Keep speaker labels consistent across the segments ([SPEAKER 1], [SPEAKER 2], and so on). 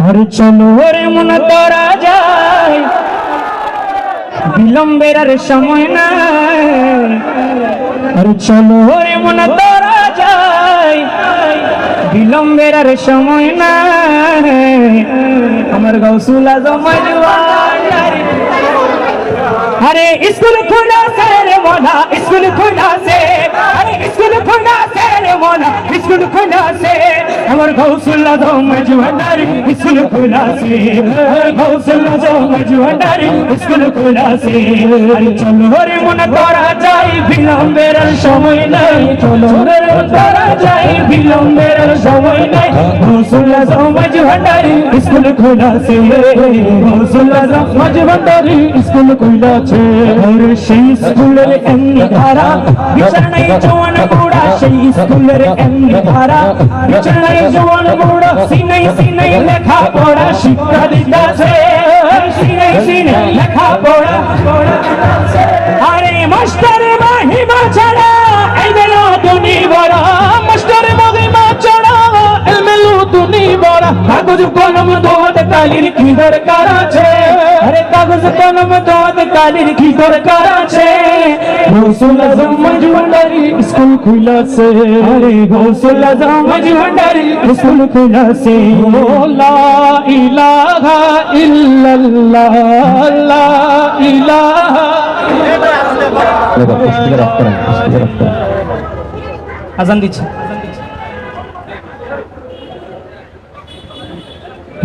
[SPEAKER 1] হরে চলো হরে মন তোরা যায়। বিলম্বের আর সময় নাই। হরে চলো হরে মন তোরা যায়। বিলম্বের আর সময় নাই। আমার গৌসুলা জমাজুয়া আরে। স্কুল খোলা সে রে মোনা স্কুল খোলা সে আরে, স্কুল খোলা সে রে মোনা স্কুল খোলা সে আমার গৌসুল্লা দম জুয়ারি স্কুল খুলাসি। গৌসুল্লা দম জুয়ারি স্কুল খুলাসি। চলো রে মন তোরা যাই বিলম্বের সময় নাই। চলো রে তোরা যাই বিলম্বের সময় নাই। গৌসুল্লা দম জুয়ারি স্কুল খুলাসি। দো মজবন্দারি স্কুল আছে ওর সেই স্কুলের এমনি ধারা, বিছানায় জওয়ান বুড়া, সেই স্কুলের এমনি ধারা। বিছানায় জওয়ান বুড়া, সিনাই সিনাই লেখা পড়া পড়া আরে কাগজ কলম দোদ কালির কি দরকার আছে? আরে কাগজ কলম দোদ কালির কি দরকার আছে? গৌসুল আজম মজুমদারি স্কুল খুলাছে। আরে গৌসুল আজম মজুমদারি স্কুল খুলাছে। লা ইলাহা ইল্লাল্লাহ লা ইলাহা আজান দিচ্ছে।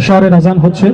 [SPEAKER 2] শহরের আজান হচ্ছে।